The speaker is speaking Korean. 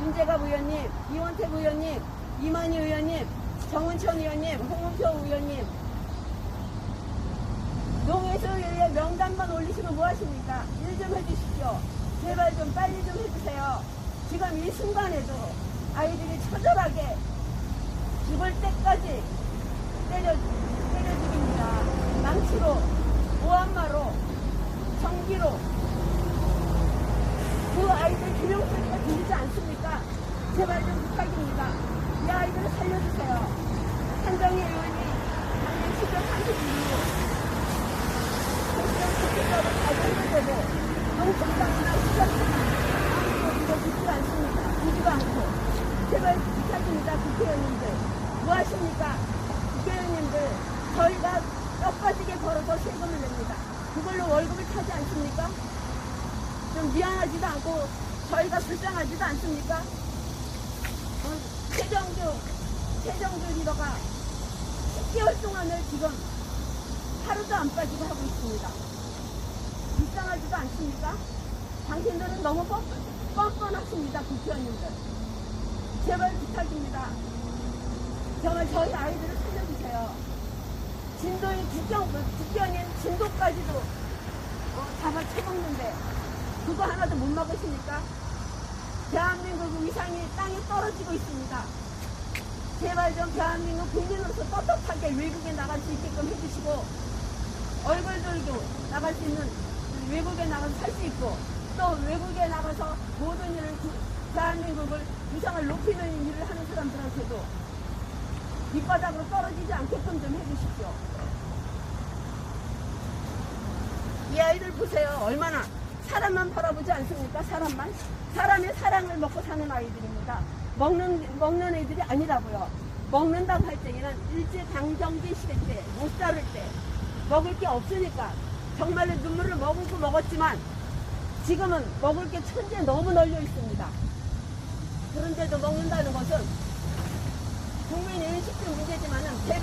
김재갑 의원님, 이원택 의원님, 이만희 의원님, 정은천 의원님, 홍은표 의원님, 농해수의 명단만 올리시면 뭐하십니까? 일 좀 해주십시오. 제발 좀 빨리 좀 해주세요. 지금 이 순간에도 아이들이 처절하게 죽을 때까지 때려, 때려 죽입니다. 망치로, 보안마로, 전기로. 그 아이들 기명소리가 들리지 않습니까? 제발 좀 부탁입니다. 이 아이들을 살려주세요. 한정희 의원이 작년 10월 30일 정치적 국회법을 가져했는데도 농촌장이나 시장이나 아무도 이거 듣지 않습니다. 듣지도 않고. 제발 부탁입니다. 국회의원님들. 뭐 하십니까? 국회의원님들. 저희가 뼈 빠지게 벌어서 세금을 냅니다. 그걸로 월급을 타지 않습니까? 좀 미안하지도 않고 불쌍하지도 않습니까? 어, 최정주, 최정주 리더가 10개월 동안을 지금 하루도 안 빠지고 하고 있습니다. 불쌍하지도 않습니까? 당신들은 너무 뻔, 뻔뻔하십니다, 국회의원님들. 제발 부탁입니다. 정말 저희 아이들을 살려주세요. 진도인 국경, 국경인 진도까지도 어, 잡아 쳐먹는데 그거 하나도 못 막으십니까? 대한민국 위상이 땅에 떨어지고 있습니다. 제발 좀 대한민국 국민으로서 떳떳하게 외국에 나갈 수 있게끔 해주시고 얼굴 들고 나갈 수 있는 외국에 나가서 살 수 있고 또 외국에 나가서 모든 일을 구- 대한민국을 위상을 높이는 일을 하는 사람들한테도 밑바닥으로 떨어지지 않게끔 좀 해주십시오. 이 아이들 보세요. 얼마나 사람만 바라보지 않습니까? 사람만? 사람의 사랑을 먹고 사는 아이들입니다. 먹는, 먹는 애들이 아니라고요. 먹는다고 할 때에는 일제 강점기 시대 때, 못 살을 때, 먹을 게 없으니까 정말로 눈물을 머금고 먹었지만 지금은 먹을 게 천지에 너무 널려 있습니다. 그런데도 먹는다는 것은 국민 인식도 문제지만은